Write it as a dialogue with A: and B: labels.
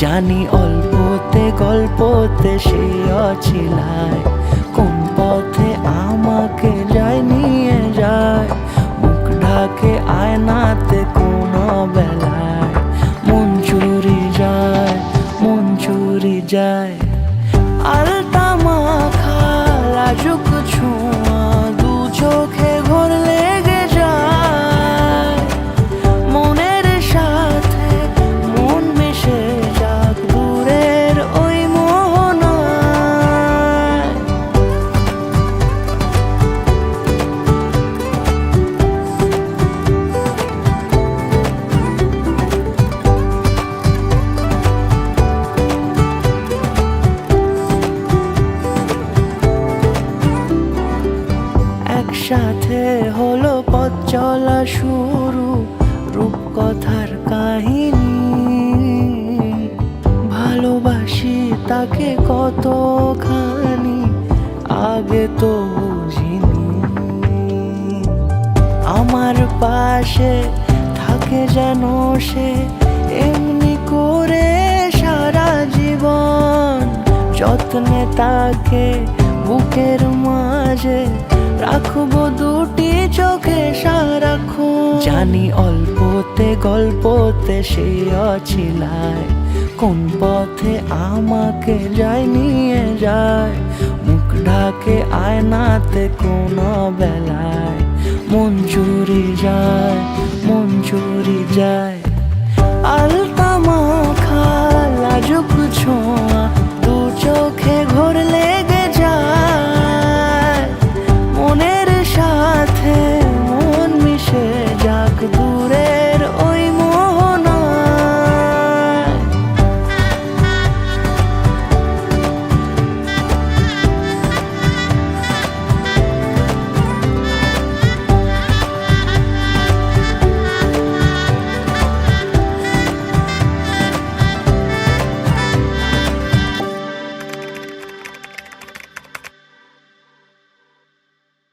A: জানি অল্পতে গল্পতে সে অছিলায়। কোন পথে আমাকে যায় নিয়ে যায়? মুখ ঢাকে আয়নাতে কোন বেলায়। মন চুরি যায়, মন চুরি যায়। আলতা মাখা লাজুক ছোঁয়া একসাথে হলো পথ চলা শুরু, রূপকথার কাহিনী। ভালোবাসি তাকে কতখানি, আগে তো বুঝিনি। আমার পাশে থাকে যেন সে, এমনি করে সারা জীবন। যত্নে তাকে বুকের মাঝে রাখব দুটি চোখে সারাক্ষণ। জানি অল্পতে গল্পতে সে অছিলায়। কোন পথে আমাকে যায় নিয়ে যায়। মুখ ঢাকে আয়নাতে কোন বেলায়। মন চুরি যায়, মন চুরি যায়। আলতা flores.